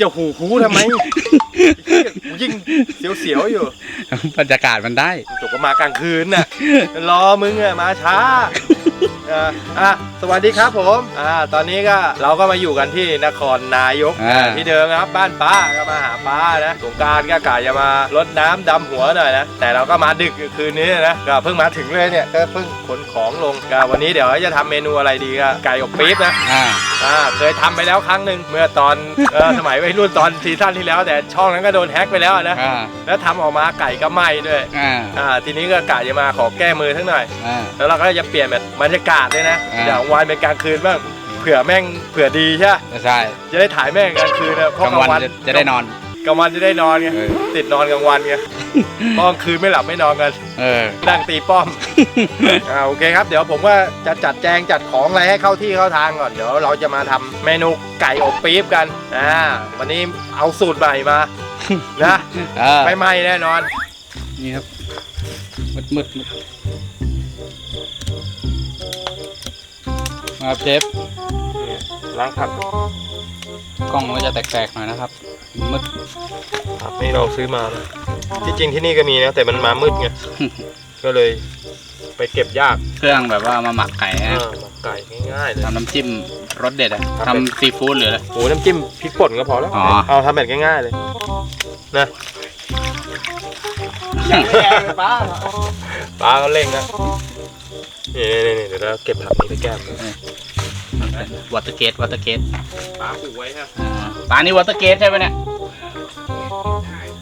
จะหูหูทำไมยิ่งเสียวๆอยู่บรรยากาศมันได้จบก็มากลางคืนน่ะรอมึงอะมาช้า อะอะสวัสดีครับผมอ่าตอนนี้ก็เราก็มาอยู่กันที่นครนายกอ่า ที่เดิมนะครับบ้านป้าก็มาหาป้านะสงกรารก็กะจะมารดน้ำดำหัวหน่อยนะแต่เราก็มาดึกคืนนี้นะก็เพิ่งมาถึงเลยเนี่ยก็เพิ่งขนของลงก็วันนี้เดี๋ยวจะทำเมนูอะไรดีก็ไก่อบปี๊บนะ อ่า อ่าเคยทำไปแล้วครั้งหนึ่งเมื่อตอนเออ สมัยวัยรุ่นตอนซีซั่นที่แล้ว แต่ช่องนั้นก็โดนแฮ็กไปแล้วนะอ่า แล้วทำออกมาไก่ก็ไหม้ด้วยอ่า อ่าทีนี้ก็กะจะมาขอแก้มือทั้งหน่อย อ่า แล้วเราก็จะเปลี่ยนแบบบรรยากาศเลยนะอ่าจากวันเป็นกลางคืนบ้างเผื่อแม่งเผื่อดีใช่ปะใช่จะได้ถ่ายแม่งกลางคืนนะเพกราะลางวันจะจะได้นอน กลางวันจะได้นอนไงเออ ติดนอนกลางวันไงเพราะกลางคืนไม่หลับไม่นอนกันเออ นั่งตีป้อม อ่าโอเคครับ เดี๋ยวผมก็จะจัดแจงจัดของอะไรให้เข้าที่เข้าทางก่อน เดี๋ยวเราจะมาทำเมนูไก่อบปี๊บกันอ่าวันนี้เอาสูตรใหม่มา นะเออ ไม่ไหม้แน่นอน นี่ครับมืดมืดมืด ครับเชฟล้างผักกล้องมันก็จะแตกๆหน่อยนะครับมืดผักนี่เราซื้อมานะที่จริงที่นี่ก็มีนะแต่มันมามืดไง ก็เลยไปเก็บยากเครื่องแบบว่ามาหมักไก่อ่าฮะหมักไก่ง่ายๆเลย ทำน้ำจิ้มรสเด็ดอะครับทำซีฟู้ดหรืออะไร โอ้น้ำจิ้มพริกป่นก็พอแล้ว อ๋อ เอาทำแบบง่ายๆเลย นะป้าป้าก็เร่งนะ นี่นี่นี่เดี๋ยวเราเก็บผักนี้ไปแก้มวอเตอร์เกตวอเตอร์เกตป้าปลูกไว้ครับปลานี่วอเตอร์เกตใช่ไหมเนี่ย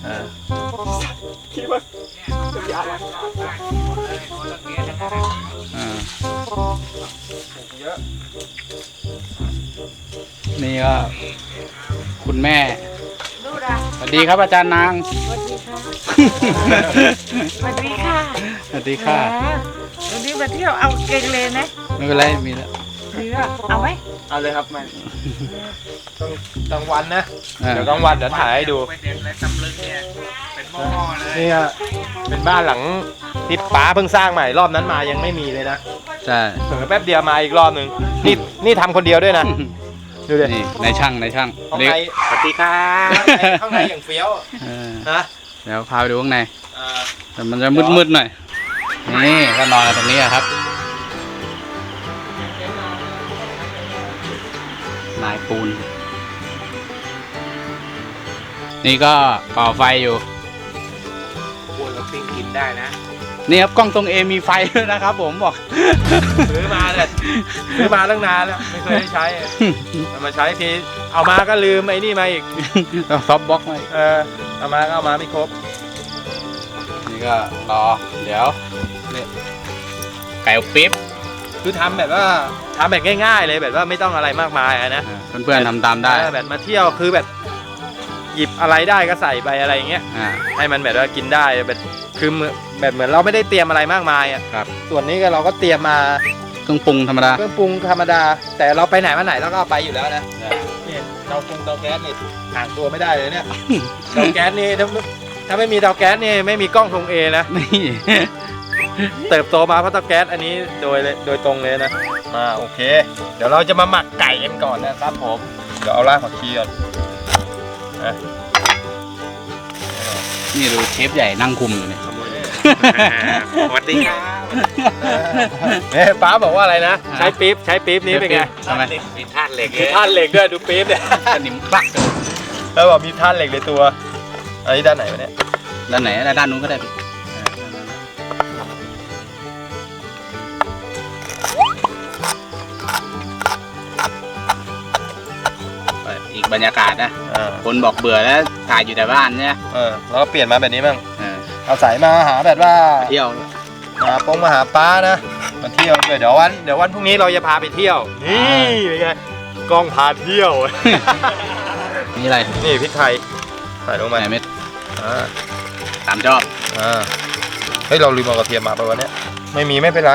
เออคิดว่าเออเยอะนี่ก็คุณแม่ดูดาสวัสดีครับอาจารย์นาง สวัสดีค่ะ สวัสดีค่ะ สวัสดีค่ะแห มวันนี้มาเที่ยวเอาเกงเลยนะไม่เป็นไรมีแล้วหรือว่าเอาไหมเอาเลยครับแม่ต้องกลางวันนะ อ่าเดี๋ยวกลางวันเดี๋ยวถ่ายให้ดูนี่ฮะเป็นบ้านหลังที่ป้าเพิ่งสร้างใหม่รอบนั้นมายังไม่มีเลยนะใช่ เผลอแป๊บเดียวมาอีกรอบหนึ่งนี่นี่ทำคนเดียวด้วยนะ ดูดินี่ในช่างในช่างข้างเดี๋ยวในสวัสดีครับข้างในอย่างเฟี้ยวเออนะ เดี๋ยวพาไปดูข้างในอ่าแต่มันจะมืดๆหน่อย นี่ก็นอนกันตรงนี้อะครับนายปูน นี่ก็ก่อไฟอยู่ควรกับปิ้งกินได้นะ นี่ครับกล้องตรงเอมีไฟด้วยนะครับ ผมบอกซื้อมาเลยซื้อมาตั้งนานแล้วไม่เคยได้ใช้เอามาใช้ทีเอามาก็ลืมไอ้นี่มาอีกต้องซอฟต์บล็อกไว้เออเอามาก็เอามาไม่ครบนี่ ก็รอเดี๋ยวนี่ไก่อบปิ๊บคือทำแบบว่าทำแบบง่ายๆเลยแบบว่าไม่ต้องอะไรมากมายอะนะอ่าเพื่อนๆทำตามได้เออแบบมาเที่ยวคือแบบหยิบอะไรได้ก็ใส่ไปอะไรอย่างเงี้ยอ่า ให้มันแบบว่ากินได้แบบคือเหมือนแบบเหมือนเราไม่ได้เตรียมอะไรมากมายอะครับ ส่วนนี้ก็เราก็เตรียมมาเครื่องปรุงธรรมดาเครื่องปรุงธรรมดา แต่เราไปไหนมาไหนเราก็เอาไปอยู่แล้วนะ นี่เตาปรุงเตาแก๊สนี่ห่างตัวไม่ได้เลยเนี่ย เตาแก๊สนี่ถ้า ถ้าไม่มีเตาแก๊สนี่ไม่มีกล้องทรงเอนะ นี่ เติบโตมาเพราะเตาแก๊สอันนี้โดยเลยโดยตรงเลยนะมาโอเค เดี๋ยวเราจะมาหมักไก่กันก่อนนะครับผม เดี๋ยวเอารากผักชีก่อนนี่ดูเชฟใหญ่นั่งคุมอยู่เนี่ย ขโมยเนี่ยสวัสดีครับเนี่ยป้าบอกว่าอะไรนะ ใช้ปี๊บใช้ปี๊บนี้เป็นไงทำไมมีท่านเหล็กมีท่านเหล็กด้วยดูปี๊บเนี่ยสนิมคลักแล้วบอกมีท่านเหล็กในตัว อันนี้ด้านไหนวะเนี่ยด้านไหนด้านนู้นก็ได้พี่เปิดอีกบรรยากาศนะอ่าคนบอกเบื่อแล้วถ่ายอยู่แต่บ้านเนี่ยเออแล้วก็เปลี่ยนมาแบบนี้บ้างเออเอาสายมาหาแบบว่าเที่ยวมาปงมาหาป้านะมาเที่ยวด้วยเดี๋ยววันเดี๋ยววันพรุ่งนี้เราจะพาไปเที่ยวนี่เป็นไงกล้องพาเที่ยวนี่อะไรนี่พริกไทย ใส่ลงไปไหนเม็ดอ่าตามชอบอ่าเฮ้ยเราลืมเอากระเทียมมาไปะวันเนี้ยไม่มีไม่เป็นไร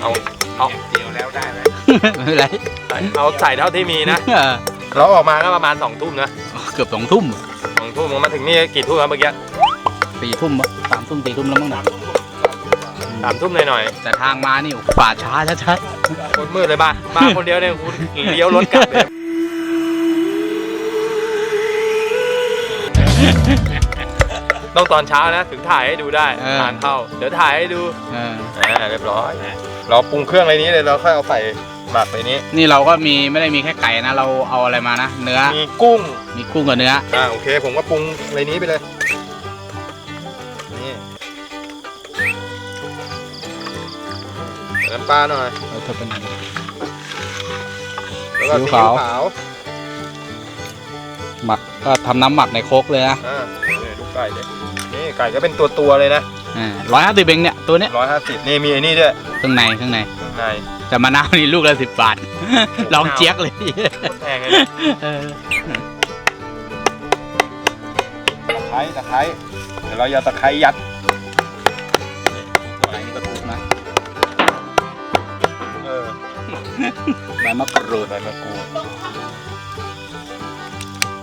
เอาเอาเดียวแล้วได้ไหมไม่เป็นไรเอาใส่เท่าที่มีนะเออเราออกมาก็ประมาณสองทุ่มนะเกือบสองทุ่มสองทุ่มมาถึงนี่กี่ทุ่มครับเมื่อกี้สี่ทุ่มปะสามทุ่มสี่ทุ่มแล้วมั้งนะสามทุ่มหน่อยแต่ทางมานี่โอ้โหป่าช้าชัดๆคนมืดเลยบ้ามาคนเดียวเนี่ยคุณเลี้ยวรถกลับเลย ต้องตอนเช้านะ ถึงถ่ายให้ดูได้เออ ทางเข้า เดี๋ยวถ่ายให้ดูเอออ่าเรียบร้อย เราปรุงเครื่องในนี้เลยเราค่อยเอาใส่หมักในนี้ นี่เราก็มีไม่ได้มีแค่ไก่นะ เราเอาอะไรมานะ เนื้อ มีกุ้ง มีกุ้งกับเนื้อ อ่าโอเค ผมก็ปรุงในนี้ไปเลย นี่ใส่น้ำปลาหน่อย เราเธอเป็น แล้วก็ซีซีอิ๊อิ๊ววขาวขาว หมัก ก็ทำน้ำหมักในโครกเลยนะอ่านี่ดูไก่เลยนี่ไก่ก็เป็นตัวตัวๆเลยนะร้อยห้าสิบเองเนี่ยตัวเนี้ยร้อยห้าสิบนี่มีไอ้นี่ด้วยเครื่องในเครื่องในข้างในแต่มะนาวนี่ลูกละสิบบาท ลองเจี๊ยกเลยแพงเลยนะเออตะไคร้ตะไคร้เดี๋ยวเราจะเอาตะไคร้ยัดอะไรนี่ก็ทุบนะเออใบมะกรูดใบมะกรูด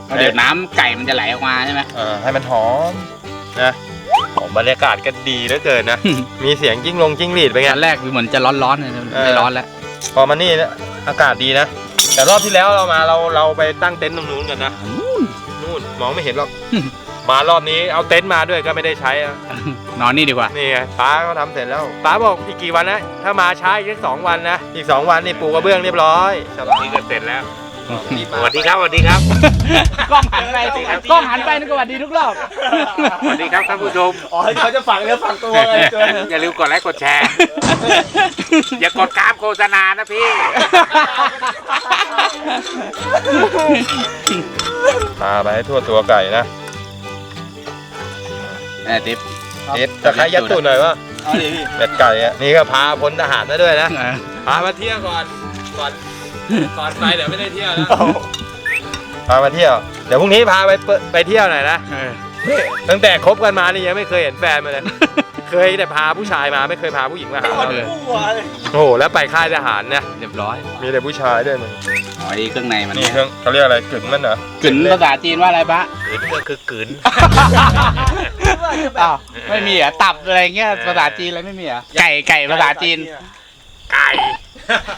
เพราะเดี๋ยวน้ำไก่มันจะไหลออกมาใช่ไหมอ่าให้มันหอมนะหอมบรรยากาศก็ดีเหลือเกินนะ มีเสียงจิ้งลงจิ้งหรีดไปนไง ตอนแรกคือเหมือนจะร้อนๆเลยเออ ไม่ร้อนแล้ว พอมานี่นะอากาศดีนะ แต่รอบที่แล้วเรามาเราเราไปตั้งเต็นท์ตรงนู้นกันนะนู่นมองไม่เห็นหรอกมารอบนี้เอาเต็นท์มาด้วยก็ไม่ได้ใช้อะนอนนี่ดีกว่า นี่ไงป้าเขาทำเสร็จแล้วป้าบอกอีกกี่วันนะ ถ้ามาช้าอีกแค่สองวันนะ อีกสองวันนี่ปูกระเบื้องเรียบร้อยสบายนี่ก็เสร็จแล้ว สสวัสดีครับสวัสดีครับ กล้องหันไปกล้องหันไปนึกว่าดีทุกรอบ สวัสดีครับท่านผู้ชม อ๋อเขาจะฝังเนื้อฝังตัวไงจนอย่าลืมกดไลค์กดแชร์ อย่ากดกราฟโฆษณานะพี่พาไปให้ทั่วตัวไก่นะเออติ๊บเอ็ดตะไคร้ยัดตูดหน่อยวะเป็ดไก่อะนี่ก็พาพลทหารมาด้วยนะเออพามาเที่ยวก่อนก่อน ก่อนไปเดี๋ยวไม่ได้เที่ยวนะพามาเที่ยว เดี๋ยวพรุ่งนี้พาไปเปิดไปเที่ยวหน่อยนะเออตั้งแต่คบกันมานี่ยังไม่เคยเห็นแฟนมาเลย เคยแต่พาผู้ชายมาไม่เคยพาผู้หญิงมาหาเออโอ้โหแล้วไปค่ายทหารเนี่ยเรียบร้อยมีแต่ผู้ชายด้วยมึงอ๋อนี่เครื่องในมันนี่เครื่องเขาเรียกอะไรกึ่งมันเหรอกึ่นภาษาจีนว่าอะไรปะขืนก็คือกลืนอ้าวไม่มีเหรอะตับอะไรเงี้ยภาษาจีนอะไรไม่มีเหรอะไก่ไก่ภาษาจีนไก่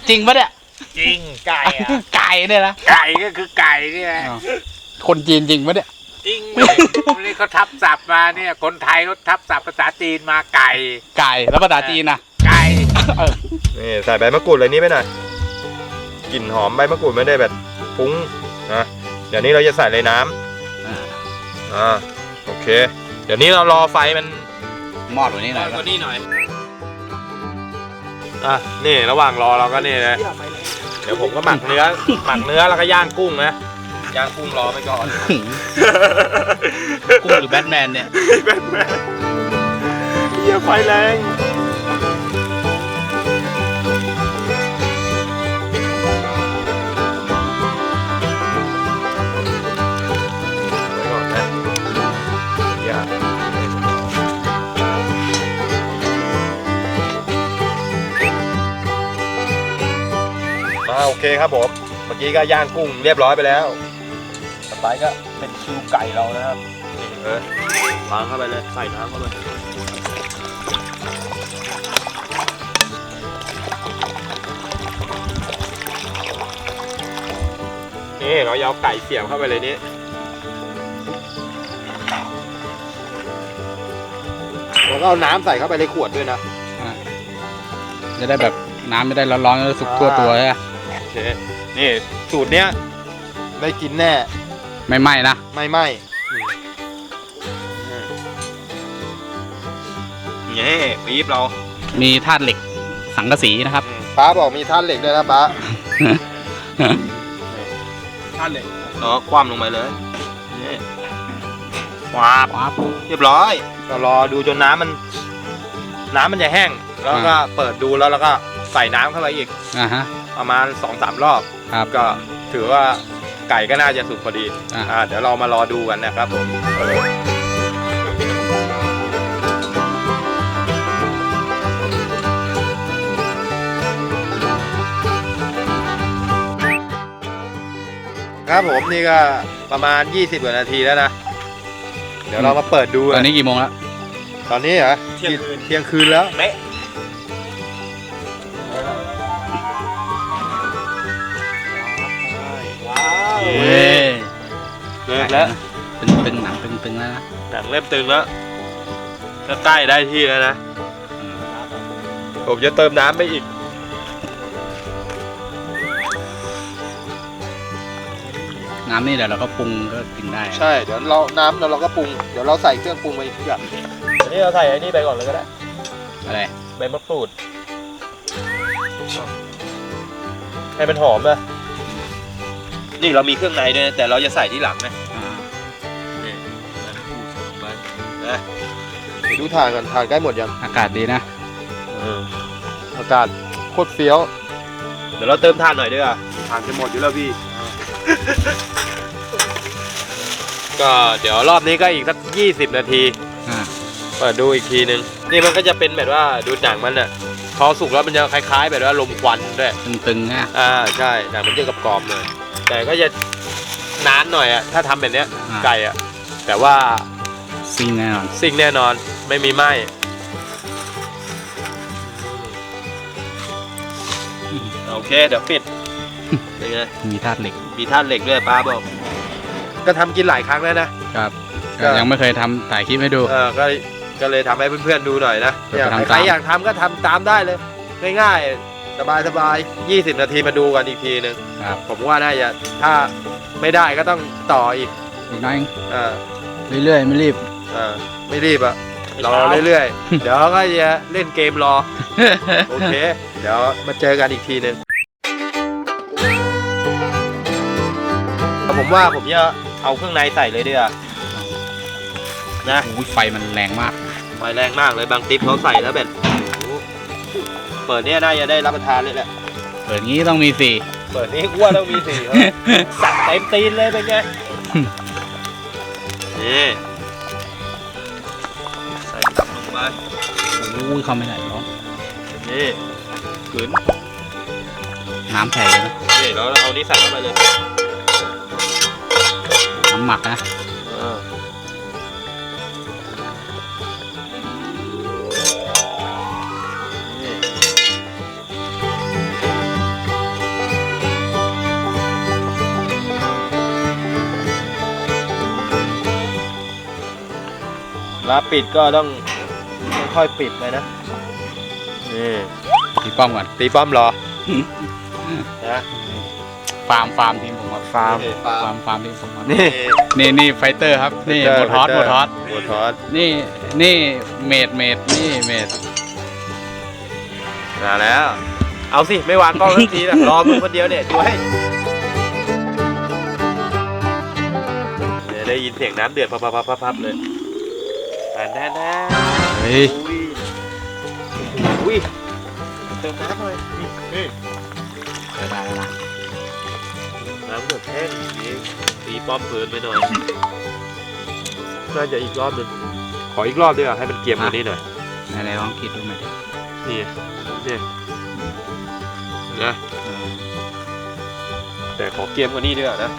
จริงปะเนี่ย จริงไก่อะไก่เนี่ยนะไก่ก็คือไก่นี่แหละอ้าวคนจีนจริงปะเนี่ย จริงเลยนี่เขาทับศัพท์มาเนี่ย คนไทยเขาทับศัพท์ภาษาจีนมาไก่ไก่แล้วภาษาจีนนะไก่เออนี่ใส่ใบมะกรูดอะไรนี้ไปหน่อยกลิ่นหอมใบมะกรูดไม่ได้แบบฟุ้งนะเดี๋ยวนี้เราจะใส่เลยน้ำอ่าอ่าโอเค เดี๋ยวนี้เรารอไฟมันมอดกว่านี้หน่อยกปะว่านี้หน่อย อะนี่ระหว่างรอเราก็นี่นะ เดี๋ยวผมก็หมักเนื้อ หมักเนื้อแล้วก็ย่างกุ้งนะ ย่างกุ้งรอไปก่อนกุ้งหรือแบทแมนเนี่ย แบทแมนเหี้ยไฟแรง โอเคครับผม เมื่อกี้ก็ย่างกุ้งเรียบร้อยไปแล้วต่อไปก็เป็นคิวไก่เรานะครับนี่เออวางเข้าไปเลยใส่น้ำเข้าไปนี่เราเอาไก่เสียบเข้าไปเลยนี่เราก็เอาน้ำใส่เข้าไปในขวดด้วยนะจะได้แบบน้ำไม่ได้ร้อนๆแล้วสุกทั่วตัวใช่ปะโอ เค นี่สูตรเนี้ยได้กินแน่ ไม่ไหม้นะ ไม่ไหม้นี่ปี๊บเรามีธาตุเหล็กสังกะสีนะครับ ป้าบอกมีท่านเหล็กด้วยนะป้าท่านเหล็กเราก็คว่ำลงไปเลยนี่วาบว้าวเรียบร้อยเรารอดูจนน้ำมัน น้ำมันจะแห้ง แล้วก็เปิดดูแล้วเราก็ใส่น้ำเข้าไปอีก อ่าฮะ ประมาณ2อสามรอบ ครับ ก็ถือว่าไก่ก็น่าจะสุกพอดีอ่าอ่าเดี๋ยวเรามารอดูกันนะครับผมครับผมนี่ก็ประมาณ 20กว่านาทีแล้วนะ เดี๋ยวเรามาเปิดดูตกัอนนี้กี่โมงแล้วตอนนี้เหรอเที่ยงคืน เที่ยงคืนแล้ว เป๊ะ ว้าวเว้ยเลิกแล้วตึงตึงๆหนังตึงตึงแล้วนะหนังเริ่มตึงแล้วก็ใกล้ได้ที่แล้วนะอืมผมจะเติมน้ำไปอีก น้ำนี่เดี๋ยวเราก็ปรุงก็กินได้ใช่ เดี๋ยวเราน้ำเราก็ปรุง เดี๋ยวเราใส่เครื่องปรุงไปทุกอย่างอันนี้เราใส่ไอ้นี่ไปก่อนเลยก็ได้ อะไรใบมะกรูด ให้มันหอมนะนี่เรามีเครื่องในด้วยนะแต่เราจะใส่ที่หลังนะ ดี๋ยวดูทานกันทานใกล้หมดยังอากาศดีนะอากาศโคตรเฟี้ยว เดี๋ยวเราเติมทานหน่อยด้วยอะทานจะหมดอยู่แล้วพี่ ก็เดี๋ยวรอบนี้ก็อีกสัก20 นาทีอ่า เปิดดูอีกทีนึง นี่มันก็จะเป็นแบบว่าดูหนังมันอะพอสุกแล้วมันจะคล้าย ๆ แบบว่าลมควันด้วย ตึงๆนะอ่าใช่หนังมันจะกรอบๆหน่อยแต่ก็จะนานหน่อยอะถ้าทำแบบเนี้ย อ่าไก่อะแต่ว่า ซิ่งแน่นอนซิ่งแน่นอนไม่มีไหมโอเค เดี๋ยวปิดเป็นไงมีธาตุเหล็ก มีท่าตุเหล็กด้วยป้าบอก ก็ทำกินหลายครั้งแล้วนะครับก็ก็ยังไม่เคยทำถ่ายคลิปให้ดูเออก็ก็เลยทำให้เพื่อนๆดูหน่อยนะเดี๋ยวอยากไปทำใครตามอยากทำก็ทำตามได้เลย ง่ายๆ สบายๆ20นาทีมาดูกันอีกทีหนึ่งครับผมว่าน่าจะถ้าไม่ได้ก็ต้องต่ออีกอีกน้อยเออเรื่อยๆ ไม่รีบ เออไม่รีบอะรอเรื่อยๆ เดี๋ยวก็จะเล่นเกมรอ โอเค เดี๋ยวมาเจอกันอีกทีหนึ่งผมว่าผมจะเอาเครื่องในใส่เลยดีกว่านะโอ้ยไฟมันแรงมากไฟแรงมากเลยบางติ๊บเขาใส่แล้วแบบโอ้โหเปิดเนี่ยน่าจะได้รับประทานเลยแหละเปิดงี้ต้องมีสี่เปิดนี้อ้วนต้องมีสี่ครับสั่งเต็มตีนเลยเป็นไงนี่ใส่ตับลงไป โอ้ยเข้าไม่ได้ร้อนนี่ขืนน้ำแผ่เลยนะนี่แล้วเอานี้ใส่เข้าไปเลยน้ำหมักนะอ่านี่เวลาปิดก็ต้อง ค่อยๆปิดเลยนะนี่ตีป้อมก่อนตีป้อมรอนะฟาร์มฟาร์มทีมผมครับฟาร์มฟาร์มฟาร์มทีมผมครับนี่นี่นี่ไฟเตอร์ครับนี่โมทอสโมทอสโมทอสนี่นี่เมดเมดนี่เมดมาแล้ว เอาสิ ไม่วางกล้องทันทีนะรอมึงคนเดียวเนี่ยช่วยเดี๋ยวได้ยินเสียงน้ำเดือดพับพับพับพับเลยแทนแทนแทน เฮ้ยอุ้ยอุ้ยเติมน้ำเลยนี่เปิดได้แล้วนะน้ำเดือดแห้งนี่ตีป้อมเพลินไปหน่อยน่าจะอีกรอบหนึงขออีกรอบดีกว่าให้มันเกรียมกว่านี้หน่อยไหนๆลองคิดดูมาดินี่นี่นะเออแต่ขอเกรียมกว่านี้ดีกว่านะ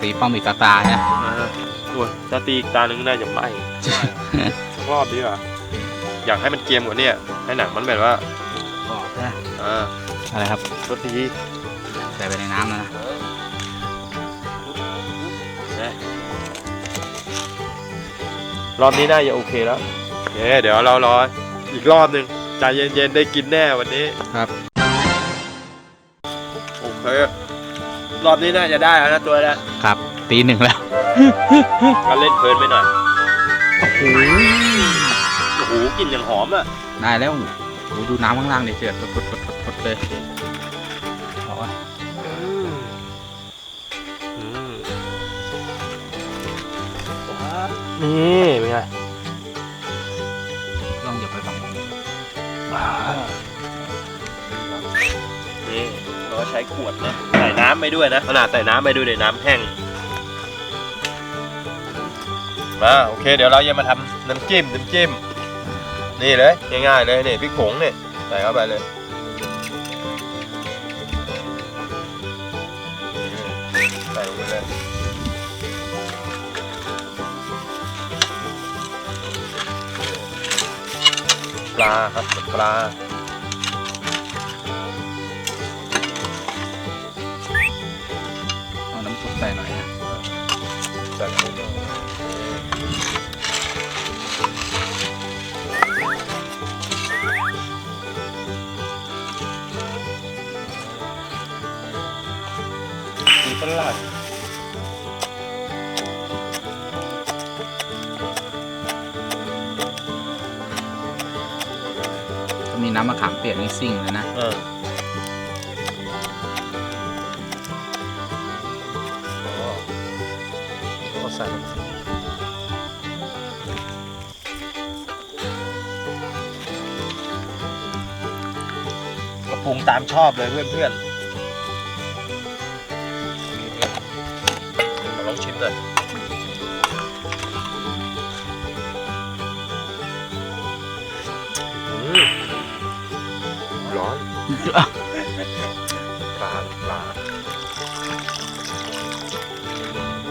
ตีป้อมอีกตาตานะอ่า โอ้ยถ้าตีอีกตาหนึ่งน่าจะไหม้สักรอบดีกว่าอยากให้มันเกรียมกว่านี้ให้หนังมันแบบว่าบอกนะอ่าอะไรครับรสดีใส่ไปในน้ำแล้วนะนะรอบนี้น่าจะโอเคแล้วเย้เดี๋ยวเรารออีกรอบหนึ่งใจเย็นๆได้กินแน่วันนี้ครับ โอเครอบนี้น่าจะได้แล้วนะตัวแล้วครับตีหนึ่งแล้ว ก็เล่นเพลินไปหน่อยโอ้โหโอ้โหกลิ่นอย่างหอมอะ ได้แล้วโอ้โหดูน้ำข้างล่างดิเดือดพดพดพดพดเลยเอาวะอืมอืมนี่เป็นไงลองหยบไปฝั่งนู้นนี่เราก็ใช้ขวดนะ ใส่น้ำไปด้วยนะขนาดใส่น้ำไปด้วยเดี๋ยวน้ำแห้ง มาโอเค เดี๋ยวเราจะมาทำน้ำจิ้มน้ำจิ้มนี่เลยง่ายๆเลยนี่พริกผงเนี่ยใส่เข้าไปเลยใส่ลงไปเลยปลาครับปลา ประหลาดถ้ามีน้ำมะขามเปียกนี่ซิ่งเลยนะ เอออ๋อก็ใส่น้ำซุปก็ปรุงตามชอบเลยเพื่อนเพื่อนๆ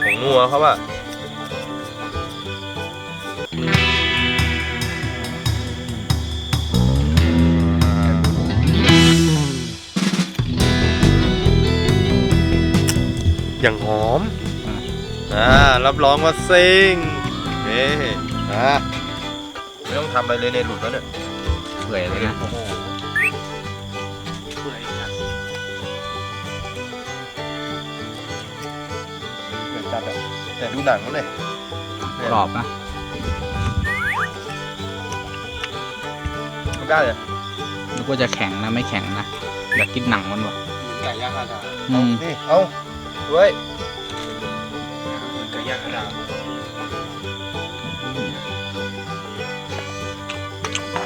ผงนัวเขาว่าอย่างหอม อ่า รับรองว่าซิงเอ๊อ่าไม่ต้องทำอะไรเลยเนี่ยหลุดแล้วเนี่ยเปื่อยเลยนะ แต่ดูหนังเขาเลยกรอบนะมันได้เลยนึกว่าจะแข็งนะไม่แข็งนะอยากกินหนังมันวะไก่ย่างอาดาอืมนี่เอาด้วยไก่ย่างกระดาษ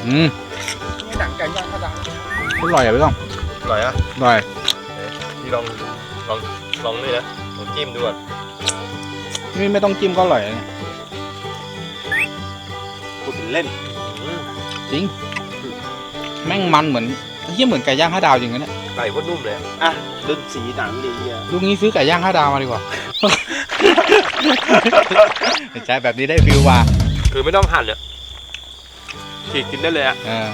อืมนี่หนังไก่ย่างอาดาอร่อยอะพี่ก้องอร่อยอะอร่อยนี่ลองลองลองนี่นะลองจิ้มดูก่อน นี่ไม่ต้องจิ้มก็อร่อยนะเนี่ยพูดเป็นเล่นอืมจริง แม่งมันเหมือนเยี่ยเหมือนไก่ย่างห้าดาวจริงนะเนี่ยไก่โคตรนุ่มเลยอะอะดึงสีหนังดีอะลูกนี้ซื้อไก่ย่างห้าดาวมาดีกว่า ใช่แบบนี้ได้ฟิลว่ะคือไม่ต้องหั่นเนี่ยฉีกกินได้เลยอะเออ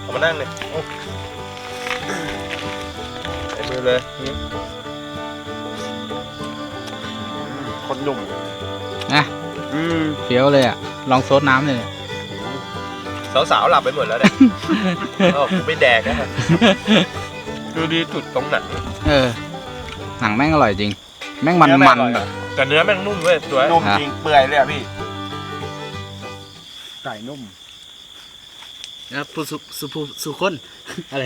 เอามานั่งเลยโอ้ใส่มือเลย หนุ่มนะอืมเฟี้ยวเลยอะ ลองโซดน้ำเลยเนี่ยสาวๆหลับไปหมดแล้วเนี่ยเอ้าไม่แดกนะดูดีจุดตรงหนังเออ หนังแม่งอร่อยจริง แม่งมันเนื้อมัแม่งอร่อยนแบอะบแต่เนื้อแม่งนุ่มเว้ยตัวนุ่มฮะจริงเปื่อยเลยอะพี่ ไก่นุ่มนะผู้สุสุผู้สุคนอะไร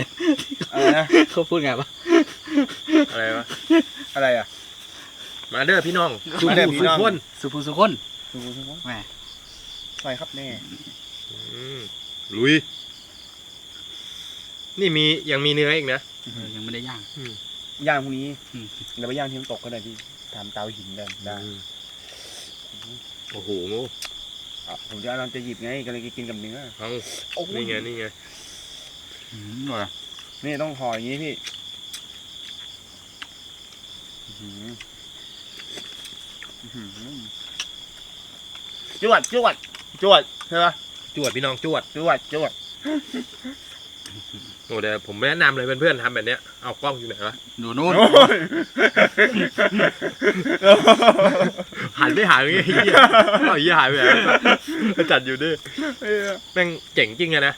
อะไรนะเขาพูดไงปะอะไรวะอะไรอะ มาเด้อพี่น้องมาเด้อพี่น้องทุกคนสุผู้สุคนดูสิครับแหมใส่ครับแน่อืมลุย นี่มียังมีเนื้ออีกนะ เออยังไม่ได้ย่าง ย่างพรุ่งนี้อืมเดี๋ยวไปย่างที่น้ำตกก็ได้พี่ทำเตาหินได้ได้โอ้โหอะผมจะกำลังจะหยิบไงกำลังจะกินกับเนื้อเอาโอ้ยนี่ไงนี่ไงอืมอร่อยนี่ต้องห่ออย่างนี้พี่อื้อหืออื้อหือ จวดจวดจวดใช่ปะจวดพี่น้องจวดจวดจวดโอ้เดี๋ยวผมแนะนำเลยเพื่อนๆทำแบบเนี้ยเอากล้องอยู่ไหนวะดูนู่นโอ้ยหันไม่หายไงเฮียเอาเฮียหายไปไหนจัดอยู่ดิแม่งเจ๋งจริงอะนะ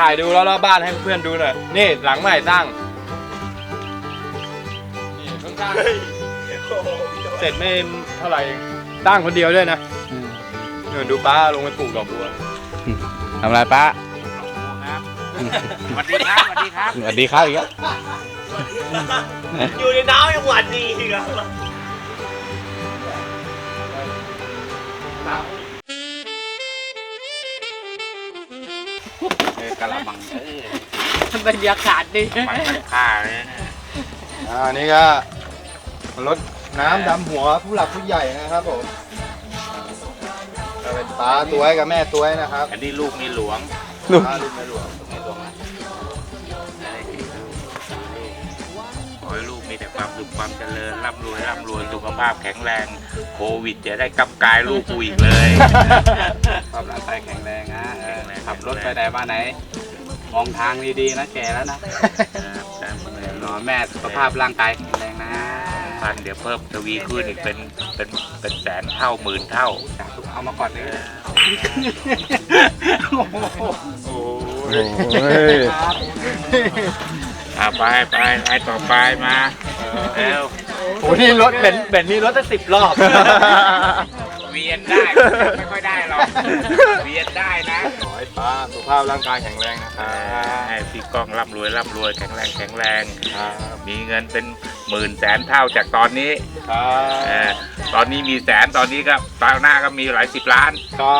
ถ่ายดูแล้วรอบบ้านให้เพื่อนดูหน่อย นี่หลังใหม่ตั้งนี่เพิ่งตั้งเสร็จไม่เท่าไหร่เองตั้งคนเดียวด้วยนะอืมเดี๋ยวดูป้าลงไปปลูกดอกบัวทำอะไรป้าครับสวัสดีครับ สวัสดีครับ สวัสดีครับอีกแล้วอยู่ในน้ำยังหวานดีอีกอะเกะละมังเออบรรยากาศดีมันมันค่าเลยนะอ่านี่ก็รถน้ำดำหัวผู้หลักผู้ใหญ่นะครับผมก็เป็นป้าตัวกับแม่ตัวนะครับอันนี้ลูกมีหลวงป้าลูกแม่หลวงมีหลวงนะขอให้ลูกมีแต่ความสุขความเจริญร่ำรวยร่ำรวยสุขภาพแข็งแรง โควิดจะได้กำกายลูกกูอีกเลย ความร่างกายแข็งแรงนะเออแข็งแรงขับรถไปไหนมาไหน มองทางดีๆนะแก่แล้วนะรอแม่สุขภาพร่างกายแข็งแรงนะพันเดี๋ยวเพิ่มทวีขึ้นอีกเป็นเป็นเป็นแสนเท่าหมื่นเท่าสาธุเอามาก่อนเลยอ่าไปไปไปต่อไปมาแล้วโอ้นี่รถเบนเบนนี่รถตั้งสิบรอบ เวียนได้ ไม่ค่อยได้หรอก เวียนได้นะขอ ให้ป้าสุขภาพร่างกายแข็งแรงนะครับให้พี่ก้องร่ำรวยร่ำรวยแข็งแรงแข็งแรง ครับมีเงินเป็นหมื่นแสนเท่าจากตอนนี้ครับเออตอนนี้มีแสนตอนนี้ก็ตอนหน้าก็มีหลายสิบล้านก็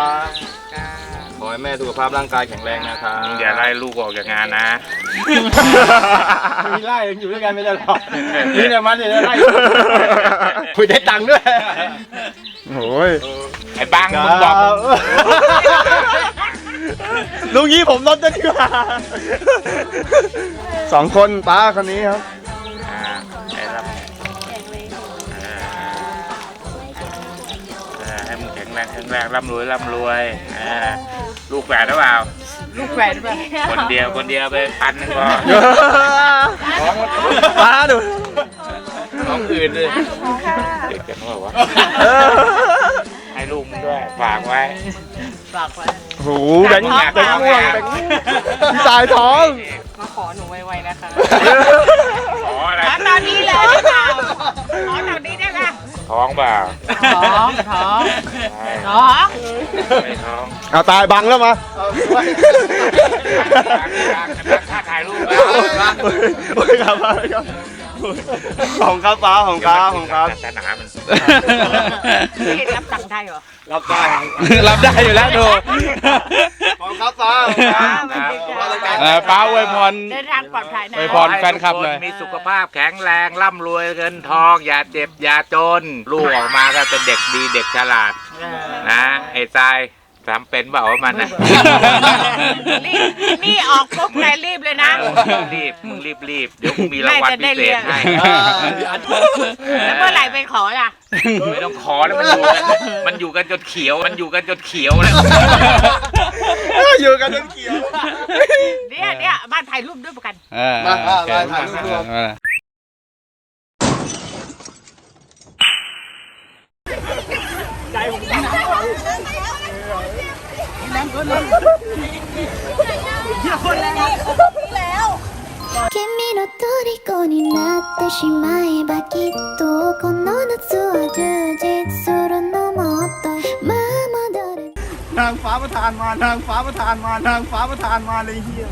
ขอให้แม่สุขภาพร่างกายแข็งแรงนะครับมึงอย่าไล่ลูกออกจากงานนะ มีไล่ยังอยู่ด้วยกันไม่ได้หรอกนี่เนี่ยมันเนี่ยไล่คุยได้ตังค์ด้วย โอ้ย ไอ้บังมึงบอกมึง ลุงยี่ผมรถจะดีกว่าสองคนป้าคนนี้ครับอ่าไอ้รับเออเออให้มึงแข็งแรงแข็งแรงร่ำรวยร่ำรวยเออลูกแฝดหรือเปล่า ลูกแฝดป่ะคนเดียวคนเดียวไปพันหนึงพอป้าดูน้องอื่นเลยเด็กกันว่าวะให้ลูกมึงด้วยฝากไว้ฝากไว้ โอ้โหแบงค์แบงค์ม่วงแบงค์พี่สายท้อง มาขอหนูไวๆนะคะขออะไรขอตอนนี้เลยได้เปล่าขอตอนนี้ได้ไหมท้องเปล่าท้องท้องใช่ท้องไม่ท้องเอาตายบังแล้วมาถ้าถ่ายรูปโอ้ยครับป้าครับ ของครับป้าของครับของครับศาสนามันนี่รับตังค์ได้เหรอ รับได้รับได้อยู่แล้วดูของครับป้าเออป้าอวยพร เดินทางปลอดภัยนะ อวยพร แฟนคลับหน่อยมีสุขภาพแข็งแรงร่ำรวยเงินทอง อย่าเจ็บอย่าจน ลูกออกมาก็เป็นเด็กดีเด็กฉลาดเออนะไอ้ทราย ทำเป็นเปล่าว่ามันนะรีบนี่ออกปุ๊บนายรีบเลยนะรีบมึงรีบรีบเดี๋ยวกูมีรางวัลแม่จะได้พิเศเรีษยนให้แล้วเมื่อไหร่ไปขอล่ะ ไม่ต้องขอแล้วมันอยู่กันมันอยู่กันจนเขียว มันอยู่กันจนเขียวแล้วอยู่กันจนเขียว เนี่ยเนี่ยบ้านถ่ายรูปด้วยประกันเออมาโอเคมาถ่ายรูปรว ม เออ 君の虜になってしまえばきっとこの夏は充実するのもっとまあ戻る นางฟ้าประทานมานางฟ้าประทานมานางฟ้าประทานมาเลยเฮีย